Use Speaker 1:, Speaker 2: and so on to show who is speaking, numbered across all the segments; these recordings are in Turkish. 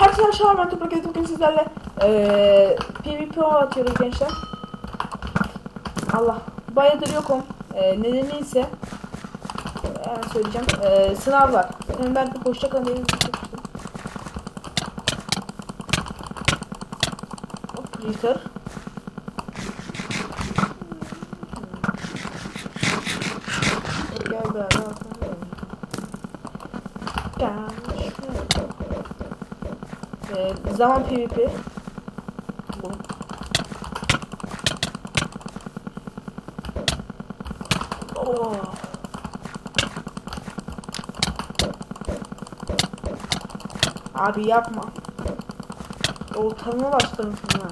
Speaker 1: Aşağı ben Toprak Edip bugün sizlerle eee PvP atıyoruz gençler. Allah bayağıdır yokum. Eee nedeni ise hemen söyleyeceğim. Eee sınav var. Hemen ben hoşça kalın diyelim. Hop Ritter. Gel be abi. Gel. Ee, zaman PvP. Bu. Abi yapma. Oltamına başladım şuna.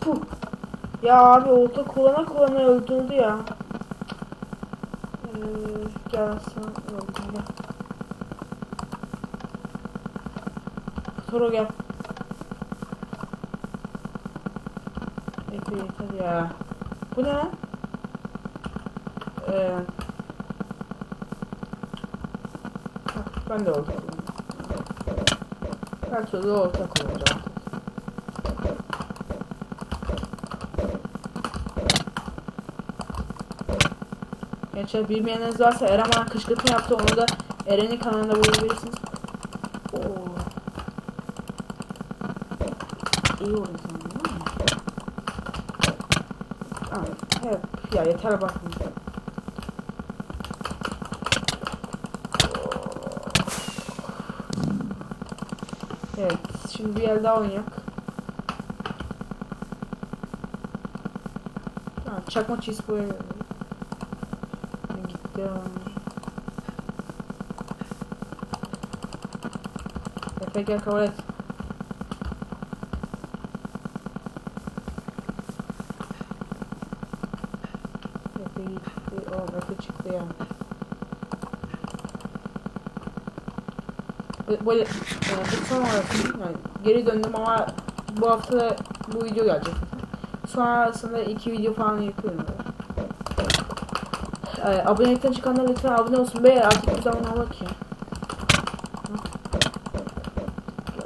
Speaker 1: Puh. Ya abi olta kullanana kullanana öldürdü ya. Ee, gel sana öldüm gel. Bekle yeter ya. Bu ne? Ee, ben de orta kullanacağım. Her türlü orta kullanacağım. Gençler bilmeyeniniz varsa Eren bana kışkırtma yaptı onu da Eren'in kanalında bulabilirsiniz. Oo. İyi oldu sana Ay, hep ya yeter bakın. Evet, şimdi bir yer daha oynayak. Ha, çakma cheese boya gitti. Efe gel kabul et. Gitti. O Efe çıktı ya. Böyle e, son arasında yani geri döndüm ama bu hafta bu video gelecek. Sonrasında iki video falan yapıyorum. Böyle. E, abonelikten çıkanlar lütfen abone olsun be artık bir zaman olmak ya.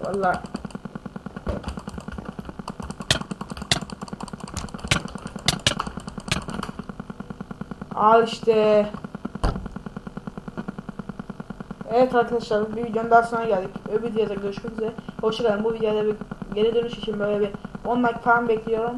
Speaker 1: Valla Al işte. Evet arkadaşlar bir videonun daha sonra geldik. Öbür videoda görüşmek üzere. Hoşçakalın. Bu videoda bir geri dönüş için böyle bir 10 like falan bekliyorum.